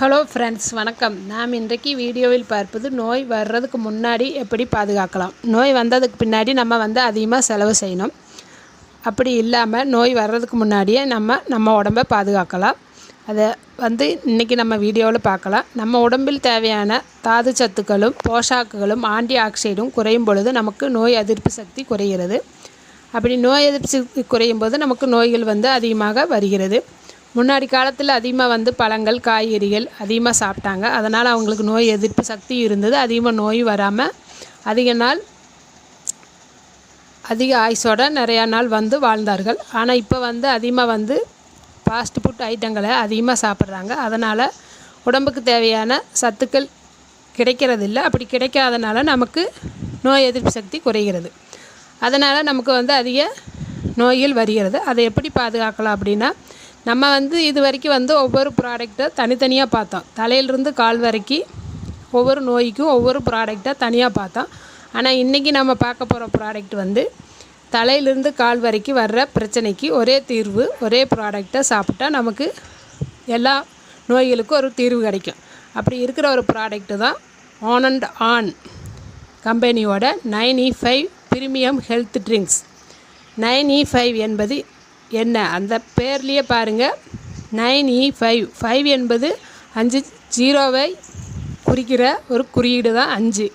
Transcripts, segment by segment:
Hello friends வணக்கம். நாம் இன்றைக்கு வீடியோவில் பார்ப்பது நோய் வர்றதுக்கு முன்னாடி எப்படி பாதுகாக்கலாம். நோய் வந்ததுக்கு பின்னாடி நம்ம வந்து அதிகமாக செலவு செய்யணும். அப்படி இல்லாமல் நோய் வர்றதுக்கு முன்னாடியே நம்ம நம்ம உடம்பை பாதுகாக்கலாம். அதை வந்து இன்றைக்கி நம்ம வீடியோவில் பார்க்கலாம். நம்ம உடம்பில் தேவையான தாது சத்துக்களும் போஷாக்குகளும் ஆன்டி ஆக்சைடும் குறையும் பொழுது நமக்கு நோய் எதிர்ப்பு சக்தி குறைகிறது. அப்படி நோய் எதிர்ப்பு சக்தி குறையும் போது நமக்கு நோய்கள் வந்து அதிகமாக வருகிறது. முன்னாடி காலத்தில் அதிகமாக வந்து பழங்கள் காய்கறிகள் அதிகமாக சாப்பிட்டாங்க. அதனால் அவங்களுக்கு நோய் எதிர்ப்பு சக்தி இருந்தது. அதிகமாக நோய் வராமல் அதிக நாள் அதிக ஆயுசோட நிறையா நாள் வந்து வாழ்ந்தார்கள். ஆனால் இப்போ வந்து அதிகமாக வந்து ஃபாஸ்ட் ஃபுட் ஐட்டங்களை அதிகமாக சாப்பிட்றாங்க. அதனால் உடம்புக்கு தேவையான சத்துக்கள் கிடைக்கிறதில்ல அப்படி கிடைக்காதனால நமக்கு நோய் எதிர்ப்பு சக்தி குறைகிறது. அதனால் நமக்கு வந்து அதிக நோய்கள் வருகிறது. அதை எப்படி பாதுகாக்கலாம் அப்படின்னா நம்ம வந்து இது வரைக்கும் வந்து ஒவ்வொரு ப்ராடக்ட்டை தனித்தனியாக பார்த்தோம். தலையிலிருந்து கால் வரைக்கும் ஒவ்வொரு நோய்க்கும் ஒவ்வொரு ப்ராடக்டை தனியாக பார்த்தோம். ஆனால் இன்றைக்கி நம்ம பார்க்க போகிற ப்ராடக்ட் வந்து தலையிலிருந்து கால் வரைக்கும் வர்ற பிரச்சனைக்கு ஒரே தீர்வு ஒரே ப்ராடக்டை சாப்பிட்டா நமக்கு எல்லா நோய்களுக்கும் ஒரு தீர்வு கிடைக்கும். அப்படி இருக்கிற ஒரு ப்ராடக்ட்டு தான் ஆன் அண்ட் ஆன் கம்பெனியோட nine E five premium health drinks nine E five என்பது என்ன? அந்த பேர்லேயே பாருங்கள் nine E e five five என்பது அஞ்சு ஜீரோவை குறிக்கிற ஒரு குறியீடு தான் அஞ்சு.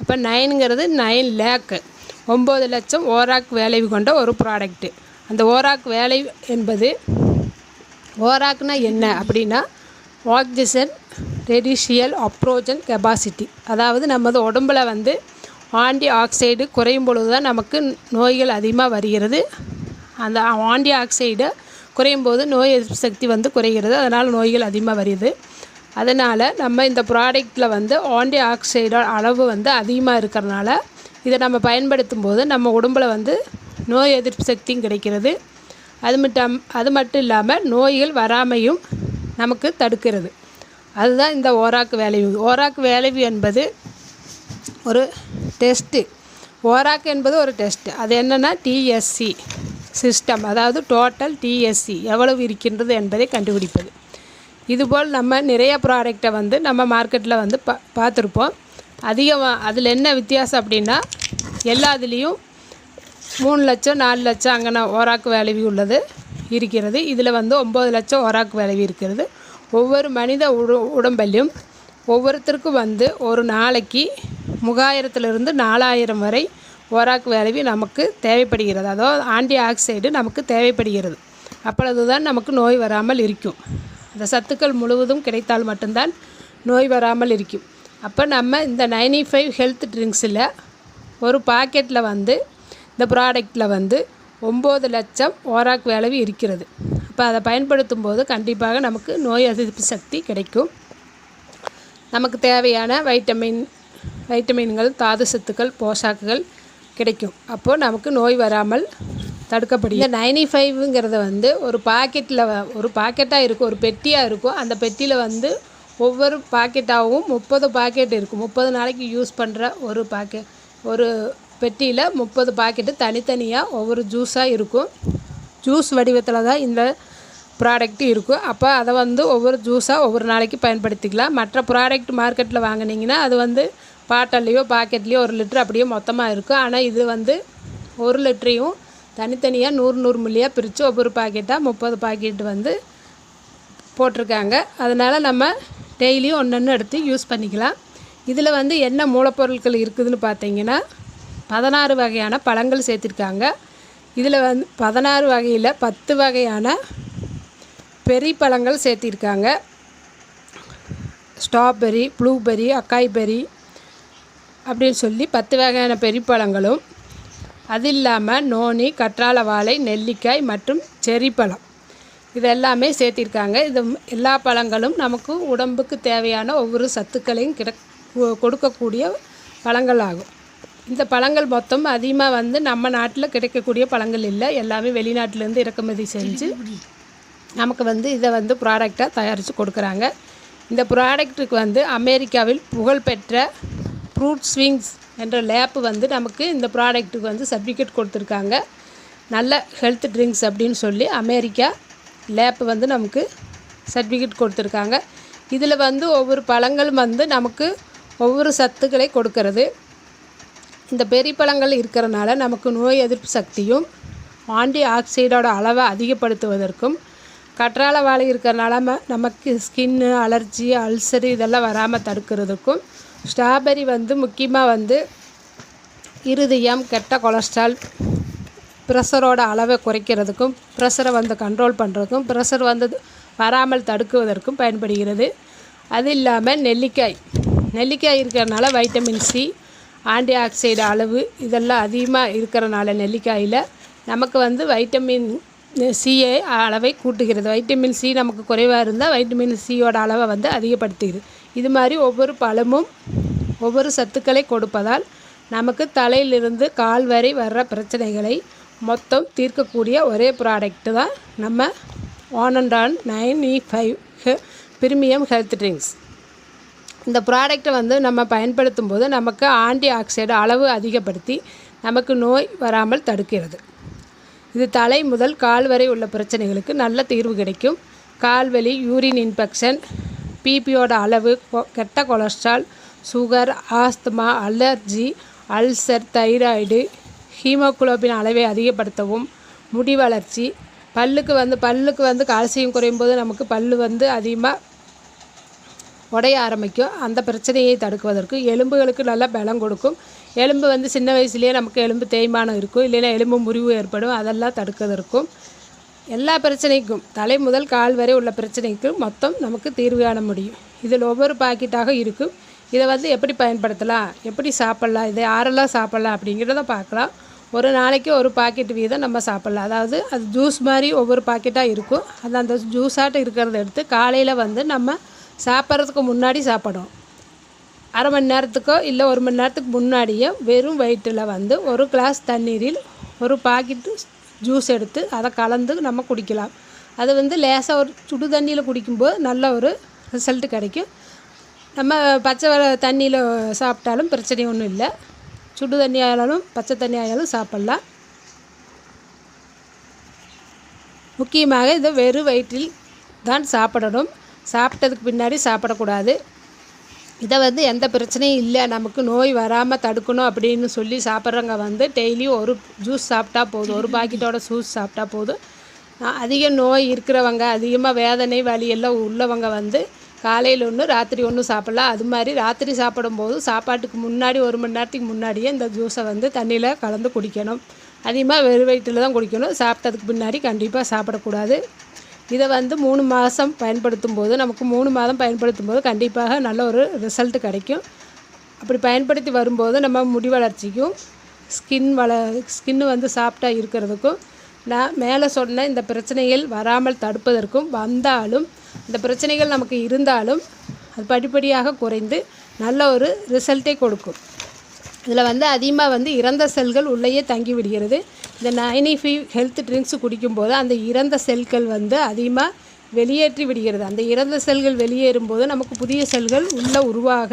அப்போ நைனுங்கிறது நைன் லேக்கு ஒம்பது லட்சம் ஓராக் வேலைவு கொண்ட ஒரு ப்ராடக்ட்டு அந்த ஓராக் வேலை என்பது ஓராக்னா என்ன? அப்படின்னா ஆக்சிஜன் ரெடிஷியல் அப்ரோஜன் கெப்பாசிட்டி அதாவது நமது உடம்புல வந்து ஆன்டி ஆக்சைடு குறையும் பொழுது தான் நமக்கு நோய்கள் அதிகமாக வருகிறது. அந்த ஆண்டி ஆக்சைடு குறையும் போது நோய் எதிர்ப்பு சக்தி வந்து குறைகிறது. அதனால் நோய்கள் அதிகமாக வருது. அதனால் நம்ம இந்த ப்ராடக்ட்டில் வந்து ஆன்டி ஆக்சைடோட அளவு வந்து அதிகமாக இருக்கிறனால இதை நம்ம பயன்படுத்தும் போது நம்ம உடம்பில் வந்து நோய் எதிர்ப்பு சக்தியும் கிடைக்கிறது. அது மட்டும் அது மட்டும் இல்லாமல் நோய்கள் வராமையும் நமக்கு தடுக்கிறது. அதுதான் இந்த ஓராக்கு வேலைவு. ஓராக்கு வேலைவு என்பது ஒரு டெஸ்ட்டு ஓராக்கு என்பது ஒரு டெஸ்ட்டு அது என்னென்னா டிஎஸ்சி சிஸ்டம் அதாவது டோட்டல் டிஎஸ்சி எவ்வளவு இருக்கின்றது என்பதை கண்டுபிடிப்பது. இதுபோல் நம்ம நிறைய ப்ராடக்டை வந்து நம்ம மார்க்கெட்டில் வந்து பா பார்த்துருப்போம். அதிகமாக அதில் என்ன வித்தியாசம் அப்படின்னா எல்லாத்துலேயும் மூணு லட்சம் நாலு லட்சம் அங்கே ஓராக்கு விளைவி உள்ளது இருக்கிறது. இதில் வந்து ஒம்பது லட்சம் ஓராக்கு விளைவி இருக்கிறது. ஒவ்வொரு மனித உடு உடம்பையும் ஒவ்வொருத்தருக்கும் வந்து ஒரு நாளைக்கு மூவாயிரத்துலேருந்து நாலாயிரம் வரை ஓராக் விளைவி நமக்கு தேவைப்படுகிறது. அதாவது ஆன்டி ஆக்சைடு நமக்கு தேவைப்படுகிறது. அப்பொழுது தான் நமக்கு நோய் வராமல் இருக்கும். அந்த சத்துக்கள் முழுவதும் கிடைத்தால் மட்டும்தான் நோய் வராமல் இருக்கும். அப்போ நம்ம இந்த நைன்டி ஃபைவ் ஹெல்த் ட்ரிங்க்ஸில் ஒரு பாக்கெட்டில் வந்து இந்த ப்ராடக்டில் வந்து ஒம்பது லட்சம் ஓராக் விளைவு இருக்கிறது. அப்போ அதை பயன்படுத்தும் போது கண்டிப்பாக நமக்கு நோய் எதிர்ப்பு சக்தி கிடைக்கும். நமக்கு தேவையான வைட்டமின் வைட்டமின்கள் தாது சத்துக்கள் போஷாக்குகள் கிடைக்கும். அப்போது நமக்கு நோய் வராமல் தடுக்கப்படும் இந்த நைன்டி ஃபைவ்ங்கிறத வந்து ஒரு பாக்கெட்டில் ஒரு பாக்கெட்டாக இருக்கும் ஒரு பெட்டியாக இருக்கும் அந்த பெட்டியில் வந்து ஒவ்வொரு பாக்கெட்டாகவும் முப்பது பாக்கெட் இருக்கும். முப்பது நாளைக்கு யூஸ் பண்ணுற ஒரு பாக்கெட் ஒரு பெட்டியில் முப்பது பாக்கெட்டு தனித்தனியாக ஒவ்வொரு ஜூஸாக இருக்கும். ஜூஸ் வடிவத்தில் தான் இந்த ப்ராடக்ட்டு இருக்கும். அப்போ அதை வந்து ஒவ்வொரு ஜூஸாக ஒவ்வொரு நாளைக்கு பயன்படுத்திக்கலாம். மற்ற ப்ராடக்ட் மார்க்கெட்டில் வாங்கினீங்கன்னா அது வந்து பாட்டல்லையோ பாக்கெட்லேயோ ஒரு லிட்ரு அப்படியே மொத்தமாக இருக்கும் ஆனால் இது வந்து ஒரு லிட்டரையும் தனித்தனியாக நூறு நூறு மில்லியாக பிரித்து ஒவ்வொரு பாக்கெட்டாக முப்பது பாக்கெட் வந்து போட்டிருக்காங்க. அதனால் நம்ம டெய்லியும் ஒன்று எடுத்து யூஸ் பண்ணிக்கலாம். இதில் வந்து என்ன மூலப்பொருட்கள் இருக்குதுன்னு பார்த்தீங்கன்னா பதினாறு வகையான பழங்கள் சேர்த்துருக்காங்க. இதில் வந்து பதினாறு வகையில் பத்து வகையான பெரிய பழங்கள் சேர்த்திருக்காங்க. ஸ்ட்ராபெரி ப்ளூபெரி அக்காய் பெரி அப்படின்னு சொல்லி பத்து வகையான பெரிப்பழங்களும் அது இல்லாமல் நோனி கற்றாழை வாழை நெல்லிக்காய் மற்றும் செரி பழம் இது எல்லாமே சேர்த்திருக்காங்க. இது எல்லா பழங்களும் நமக்கு உடம்புக்கு தேவையான ஒவ்வொரு சத்துக்களையும் கிட கொடுக்கக்கூடிய பழங்கள் ஆகும் இந்த பழங்கள் மொத்தம் அதிகமாக வந்து நம்ம நாட்டில் கிடைக்கக்கூடிய பழங்கள் இல்லை. எல்லாமே வெளிநாட்டிலேருந்து இறக்குமதி செஞ்சு நமக்கு வந்து இதை வந்து ப்ராடக்டாக தயாரித்து கொடுக்குறாங்க. இந்த ப்ராடக்ட்டுக்கு வந்து அமெரிக்காவில் புகழ்பெற்ற ஃப்ரூட் ஸ்விங்ஸ் என்ற லேப்பு வந்து நமக்கு இந்த ப்ராடக்ட்டுக்கு வந்து சர்டிஃபிகேட் கொடுத்துருக்காங்க. நல்ல ஹெல்த் ட்ரிங்க்ஸ் அப்படின்னு சொல்லி அமெரிக்கா லேப்பு வந்து நமக்கு சர்டிஃபிகேட் கொடுத்துருக்காங்க. இதில் வந்து ஒவ்வொரு பழங்களும் வந்து நமக்கு ஒவ்வொரு சத்துக்களை கொடுக்கறது. இந்த பெரிய பழங்கள் இருக்கிறனால நமக்கு நோய் எதிர்ப்பு சக்தியும் ஆன்டி ஆக்சைடோட அளவை அதிகப்படுத்துவதற்கும் கற்றாழை வாழை இருக்கிறனால நமக்கு ஸ்கின்னு அலர்ஜி அல்சரு இதெல்லாம் வராமல் தடுக்கிறதுக்கும் ஸ்ட்ராபெரி வந்து முக்கியமாக வந்து இருதயம் கெட்ட கொலஸ்ட்ரால் ப்ரெஷரோட அளவை குறைக்கிறதுக்கும் ப்ரெஷரை வந்து கண்ட்ரோல் பண்ணுறதுக்கும் ப்ரெஷர் வந்து வராமல் தடுக்குவதற்கும் பயன்படுகிறது. அது இல்லாமல் நெல்லிக்காய். நெல்லிக்காய் இருக்கிறனால வைட்டமின் சி ஆன்டி ஆக்சைடு அளவு இதெல்லாம் அதிகமாக இருக்கிறனால நெல்லிக்காயில் நமக்கு வந்து வைட்டமின் சியை அளவை கூட்டுகிறது. வைட்டமின் சி நமக்கு குறைவாக இருந்தால் வைட்டமின் சியோட அளவை வந்து அதிகப்படுத்துகிறது. இது மாதிரி ஒவ்வொரு பழமும் ஒவ்வொரு சத்துக்களை கொடுப்பதால் நமக்கு தலையிலிருந்து கால் வரை வர்ற பிரச்சனைகளை மொத்தம் தீர்க்கக்கூடிய ஒரே ப்ராடக்ட்டு தான் நம்ம one and on nine E five premium health drinks இந்த ப்ராடக்டை வந்து நம்ம பயன்படுத்தும் போது நமக்கு ஆன்டி ஆக்சைடு அளவு அதிகப்படுத்தி நமக்கு நோய் வராமல் தடுக்கிறது. இது தலை முதல் கால் வரை உள்ள பிரச்சனைகளுக்கு நல்ல தீர்வு கிடைக்கும். கால்வலி யூரின் இன்ஃபெக்ஷன் பிபியோட அளவு கொ- கெட்ட cholesterol sugar asthma allergy ulcer thyroid haemoglobin அளவை அதிகப்படுத்தவும் முடி வளர்ச்சி பல்லுக்கு வந்து பல்லுக்கு வந்து கால்சியம் குறையும் போது நமக்கு பல்லு வந்து அதிகமாக உடைய ஆரம்பிக்கும். அந்த பிரச்சனையை தடுக்குவதற்கு எலும்புகளுக்கு நல்ல பலம் கொடுக்கும். எலும்பு வந்து சின்ன வயசுலேயே நமக்கு எலும்பு தேய்மானம் இருக்கும். இல்லைன்னா எலும்பு முறிவு ஏற்படும். அதெல்லாம் தடுக்கிறதற்கும் எல்லா பிரச்சனைக்கும் தலை முதல் கால் வரை உள்ள பிரச்சனைக்கு மொத்தம் நமக்கு தீர்வு காண முடியும். இதில் ஒவ்வொரு பாக்கெட்டாக இருக்கும். இதை வந்து எப்படி பயன்படுத்தலாம்? எப்படி சாப்பிட்லாம்? இதை யாரெல்லாம் சாப்பிட்லாம் அப்படிங்கிறத பார்க்கலாம். ஒரு நாளைக்கு ஒரு பாக்கெட் வீதம் நம்ம சாப்பிட்லாம். அதாவது அது ஜூஸ் மாதிரி ஒவ்வொரு பாக்கெட்டாக இருக்கும். அது அந்த ஜூஸாட்டம் இருக்கிறத எடுத்து காலையில் வந்து நம்ம சாப்பிட்றதுக்கு முன்னாடி சாப்பிடும் அரை மணி நேரத்துக்கோ இல்லை ஒரு மணி நேரத்துக்கு முன்னாடியே வெறும் வயிற்றில் வந்து ஒரு கிளாஸ் தண்ணீரில் ஒரு பாக்கெட்டு ஜூஸ் எடுத்து அதை கலந்து நம்ம குடிக்கலாம். அது வந்து லேசாக ஒரு சுடு தண்ணியில் குடிக்கும்போது நல்ல ஒரு ரிசல்ட் கிடைக்கும். நம்ம பச்சை தண்ணியில் சாப்பிட்டாலும் பிரச்சனை ஒன்றும் இல்லை. சுடு தண்ணி ஆயாலும் பச்சை தண்ணி ஆயாலும் சாப்பிட்லாம். முக்கியமாக இது வெறும் வயிற்றில் தான் சாப்பிடணும். சாப்பிட்டதுக்கு பின்னாடி சாப்பிடக்கூடாது. இதை வந்து எந்த பிரச்சனையும் இல்லை. நமக்கு நோய் வராமல் தடுக்கணும் அப்படின்னு சொல்லி சாப்பிட்றவங்க வந்து டெய்லியும் ஒரு ஜூஸ் சாப்பிட்டா போதும். ஒரு பாக்கெட்டோட ஜூஸ் சாப்பிட்டா போதும். அதிக நோய் இருக்கிறவங்க அதிகமாக வேதனை வலி எல்லாம் உள்ளவங்க வந்து காலையில் ஒன்று ராத்திரி ஒன்று சாப்பிட்லாம். அது மாதிரி ராத்திரி சாப்பிடும்போது சாப்பாட்டுக்கு முன்னாடி ஒரு மணி நேரத்துக்கு முன்னாடியே இந்த ஜூஸை வந்து தண்ணியில் கலந்து குடிக்கணும். அதிகமாக வெறும் வயிற்றில் தான் குடிக்கணும். சாப்பிட்டதுக்கு பின்னாடி கண்டிப்பாக சாப்பிடக்கூடாது. இதை வந்து மூணு மாதம் பயன்படுத்தும் போது நமக்கு மூணு மாதம் பயன்படுத்தும் போது கண்டிப்பாக நல்ல ஒரு ரிசல்ட் கிடைக்கும். அப்படி பயன்படுத்தி வரும்போது நம்ம முடி வளர்ச்சிக்கும் ஸ்கின் வள ஸ்கின்னு வந்து சாஃப்டாக இருக்கிறதுக்கும் நான் மேலே சொன்ன இந்த பிரச்சனைகள் வராமல் தடுப்பதற்கும் வந்தாலும் இந்த பிரச்சனைகள் நமக்கு இருந்தாலும் அது படிப்படியாக குறைந்து நல்ல ஒரு ரிசல்ட்டை கொடுக்கும். இதில் வந்து அதிகமாக வந்து இறந்த செல்கள் உள்ளேயே தங்கி விடுகிறது. இந்த நைனி ஃபைவ் ஹெல்த் ட்ரிங்க்ஸ் குடிக்கும்போது அந்த இறந்த செல்கள் வந்து அதிகமாக வெளியேற்றி விடுகிறது. அந்த இறந்த செல்கள் வெளியேறும்போது நமக்கு புதிய செல்கள் உள்ளே உருவாக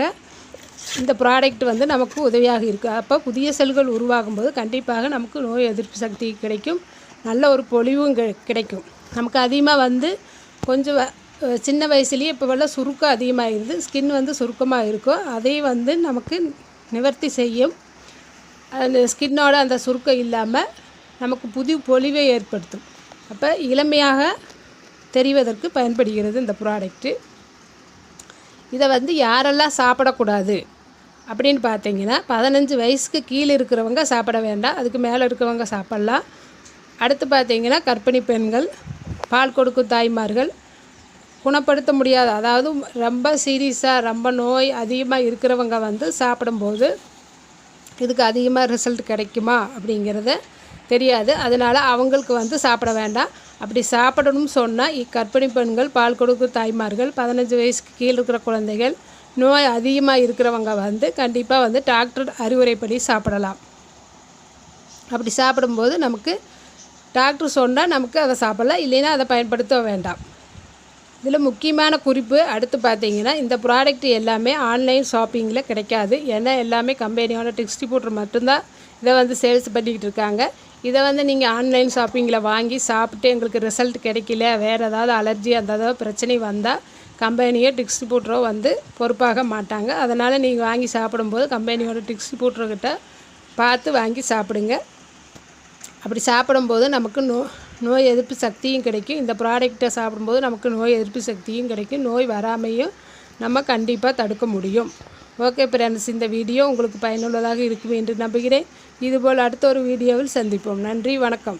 இந்த ப்ராடக்ட் வந்து நமக்கு உதவியாக இருக்குது அப்போ புதிய செல்கள் உருவாகும் போது கண்டிப்பாக நமக்கு நோய் எதிர்ப்பு சக்தி கிடைக்கும். நல்ல ஒரு பொலிவும் கிடைக்கும். நமக்கு அதிகமாக வந்து கொஞ்சம் சின்ன வயசுலேயே இப்போ வெள்ள சுருக்கம் அதிகமாகிடுது ஸ்கின் வந்து சுருக்கமாக இருக்கும் அதையும் வந்து நமக்கு நிவர்த்தி செய்யும். அந்த ஸ்கின்னோட அந்த சுருக்கம் இல்லாமல் நமக்கு புது பொலிவை ஏற்படுத்தும். அப்போ இளமையாக தெரிவதற்கு பயன்படுகிறது இந்த ப்ராடக்ட்டு இதை வந்து யாரெல்லாம் சாப்பிடக்கூடாது அப்படின்னு பார்த்தீங்கன்னா பதினஞ்சு வயசுக்கு கீழே இருக்கிறவங்க சாப்பிட வேண்டாம். அதுக்கு மேலே இருக்கிறவங்க சாப்பிட்லாம். அடுத்து பார்த்தீங்கன்னா கர்ப்பிணி பெண்கள் பால் கொடுக்கும் தாய்மார்கள் குணப்படுத்த முடியாது. அதாவது ரொம்ப சீரியஸாக ரொம்ப நோய் அதிகமாக இருக்கிறவங்க வந்து சாப்பிடும்போது இதுக்கு அதிகமாக ரிசல்ட் கிடைக்குமா அப்படிங்கிறத தெரியாது. அதனால் அவங்களுக்கு வந்து சாப்பிட வேண்டாம். அப்படி சாப்பிடணும்னு சொன்னால் இக்கர்ப்பிணி பெண்கள் பால் கொடுக்கும் தாய்மார்கள் பதினஞ்சு வயசுக்கு கீழே இருக்கிற குழந்தைகள் நோய் அதிகமாக இருக்கிறவங்க வந்து கண்டிப்பாக வந்து டாக்டர் அறிவுரைப்படி சாப்பிடலாம். அப்படி சாப்பிடும்போது நமக்கு டாக்டர் சொன்னால் நமக்கு அதை சாப்பிடலாம். இல்லைன்னா அதை பயன்படுத்த வேண்டாம். இதில் முக்கியமான குறிப்பு அடுத்து பார்த்தீங்கன்னா இந்த ப்ராடக்ட் எல்லாமே ஆன்லைன் ஷாப்பிங்கில் கிடைக்காது. ஏன்னா எல்லாமே கம்பெனியோட டிஸ்ட்ரிபியூட்டர் மட்டும்தான் இதை வந்து சேல்ஸ் பண்ணிக்கிட்டு இருக்காங்க. இதை வந்து நீங்கள் ஆன்லைன் ஷாப்பிங்கில் வாங்கி சாப்பிட்டு எங்களுக்கு ரிசல்ட் கிடைக்கல வேறு ஏதாவது அலர்ஜி அந்த ஏதாவது பிரச்சனை வந்தால் கம்பெனியோ டிஸ்ட்ரிபியூட்டரோ வந்து பொறுப்பாக மாட்டாங்க. அதனால் நீங்கள் வாங்கி சாப்பிடும்போது கம்பெனியோட டிஸ்ட்ரிபியூட்டர்கிட்ட பார்த்து வாங்கி சாப்பிடுங்க. அப்படி சாப்பிடும்போது நமக்கு நோ நோய் எதிர்ப்பு சக்தியும் கிடைக்கும். இந்த ப்ராடக்டை சாப்பிடும்போது நமக்கு நோய் எதிர்ப்பு சக்தியும் கிடைக்கும். நோய் வராமையும் நம்ம கண்டிப்பாக தடுக்க முடியும். ஓகே ஃப்ரெண்ட்ஸ் இந்த வீடியோ உங்களுக்கு பயனுள்ளதாக இருக்கும் என்று நம்புகிறேன். இதுபோல் அடுத்த ஒரு வீடியோவில் சந்திப்போம். நன்றி வணக்கம்.